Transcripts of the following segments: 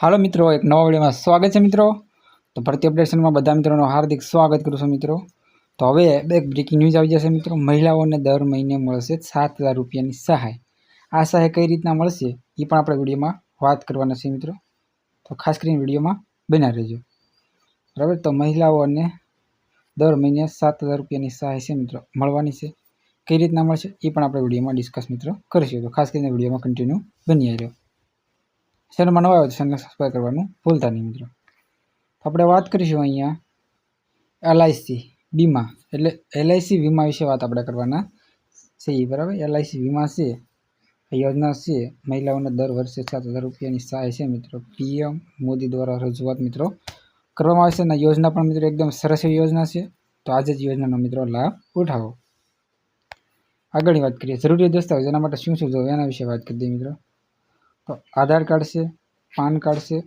હાલો મિત્રો, એક નવા વિડીયોમાં સ્વાગત છે મિત્રો. તો ભરતી અપડેશનમાં બધા મિત્રોનું હાર્દિક સ્વાગત કરું છું મિત્રો. તો હવે એક બ્રેકિંગ ન્યૂઝ આવી જશે મિત્રો. મહિલાઓને દર મહિને મળશે સાત હજાર રૂપિયાની સહાય. આ સહાય કઈ રીતના મળશે એ પણ આપણે વિડીયોમાં વાત કરવાના છે મિત્રો. તો ખાસ કરીને વિડીયોમાં બના રહેજો. બરાબર? તો મહિલાઓને દર મહિને સાત હજાર રૂપિયાની સહાય છે મિત્રો. મળવાની છે. કઈ રીતના મળશે એ પણ આપણે વિડીયોમાં ડિસ્કસ મિત્રો કરીશું. તો ખાસ કરીને વિડીયોમાં કન્ટિન્યુ બની રહ્યો. ચેનલમાં નવા આવે તો ચેનલ સબસ્ક્રાઈબ કરવાનું ભૂલતા નહીં મિત્રો. આપણે વાત કરીશું અહીંયા એલઆઈસી વીમા. એટલે એલઆઈસી વીમા વિશે વાત આપણે કરવાના છે બરાબર? એલઆઈસી વીમા છે યોજના છે. મહિલાઓને દર વર્ષે સાત હજાર રૂપિયાની સહાય છે મિત્રો. પીએમ મોદી દ્વારા રજૂઆત મિત્રો કરવામાં આવે છે અને યોજના પણ મિત્રો એકદમ સરસ યોજના છે. તો આજે જ યોજનાનો મિત્રો લાભ ઉઠાવો. આગળની વાત કરીએ. જરૂરી દસ્તાવેજ એના માટે શું શું જોવું એના વિશે વાત કરી દઈએ મિત્રો. આધાર કાર્ડ છે, પાન કાર્ડ છે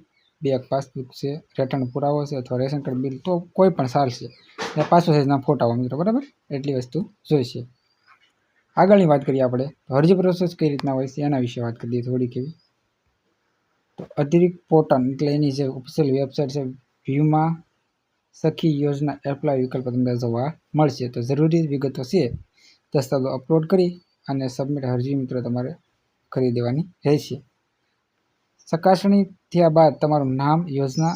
બેંક પાસબુક છે રેટર્ન પુરાવો છે અથવા રેશન કાર્ડ બિલ તો કોઈ પણ ચાલશે ને પાસપોર્ટ સાઇઝના ફોટા મિત્રો, બરાબર? એટલી વસ્તુ જોઈશે. આગળની વાત કરીએ આપણે અરજી પ્રોસેસ કઈ રીતના હોય છે એના વિશે વાત કરી દઈએ થોડીક એવી. તો અતિરિક્ત પોર્ટલ એટલે એની જે ઓફિશિયલ વેબસાઇટ છે વ્યૂમાં સખી યોજના એપ્લાય વિકલ્પ તમને જોવા મળશે. તો જરૂરી વિગતો છે, દસ્તાવેજો અપલોડ કરી અને સબમિટ અરજી મિત્રો તમારે કરી દેવાની રહેશે. ચકાસણી થયા બાદ તમારું નામ, યોજના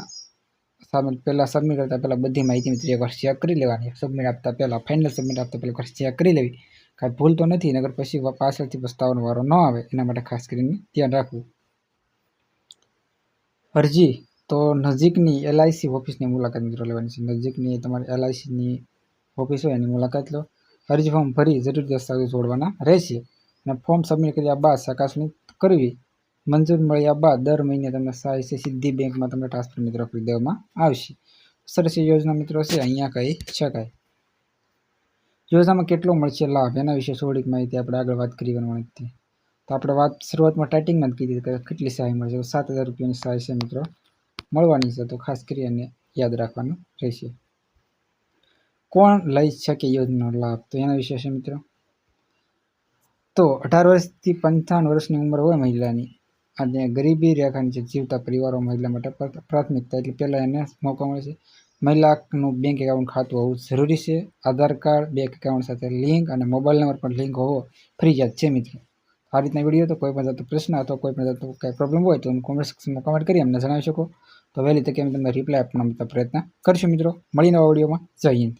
સામે પહેલાં સબમિટ કરતાં પહેલાં બધી માહિતી મિત્રો એકવાર ચેક કરી લેવાની. સબમિટ આપતા પહેલાં ફાઇનલ સબમિટ આપતા પહેલાં એકવાર ચેક કરી લેવી. કાંઈ ભૂલ તો નથી નગર પછી પાછળથી પસ્તાવાનો વારો ન આવે, એના માટે ખાસ કરીને ધ્યાન રાખવું. અરજી, તો નજીકની એલઆઈસી ઓફિસની મુલાકાત મિત્રો લેવાની છે. નજીકની તમારી એલઆઈસીની ઓફિસ હોય એની મુલાકાત લો. અરજી ફોર્મ ભરી જરૂરી દસ્તાવેજો જોડવાના રહેશે. અને ફોર્મ સબમિટ કર્યા બાદ ચકાસણી કરવી. મંજૂર મળ્યા બાદ દર મહિને તમને સહાય છે સીધી બેંકમાં તમને ટ્રાન્સફર મિત્રો કરી દેવામાં આવશે. સરસ યોજના મિત્રો છે, અહીંયા કહી શકાય. યોજનામાં કેટલો મળશે લાભ? એના વિશે થોડીક માહિતી આપણે આગળ વાત કરી હતી તો આપણે વાત શરૂઆતમાં ટાઇટિંગમાં જ કીધી કે કેટલી સહાય મળશે? સાત હજાર રૂપિયાની સહાય છે મિત્રો. મળવાની છે તો ખાસ કરી અને યાદ રાખવાનું રહેશે. કોણ લઈ શકે યોજનાનો લાભ? તો એના વિશે છે મિત્રો. તો અઢાર વર્ષથી પંચાવન વર્ષની ઉંમર હોય મહિલાની. અને ગરીબી રેખા નીચે જીવતા પરિવારો મહિલા માટે પ્રાથમિકતા એટલે પહેલાં એને મોકો મળે છે. મહિલાનું બેંક એકાઉન્ટ ખાતું હોવું જરૂરી છે. આધાર કાર્ડ બેંક એકાઉન્ટ સાથે લિંક અને મોબાઈલ નંબર પણ લિંક હોવો ફરજિયાત છે મિત્રો. આ રીતના વીડિયો તો કોઈ પણ જાતનો પ્રશ્ન અથવા કોઈ પણ જાતનો કંઈ પ્રોબ્લેમ હોય તો કોમેન્ટ સેક્શનમાં કમેન્ટ કરી અમને જણાવી શકો. તો વહેલી તકે અમે તમને રિપ્લાય આપવાનો પ્રયત્ન કરશું મિત્રો. મળીને નવા વિડીયોમાં જય હિન્દ.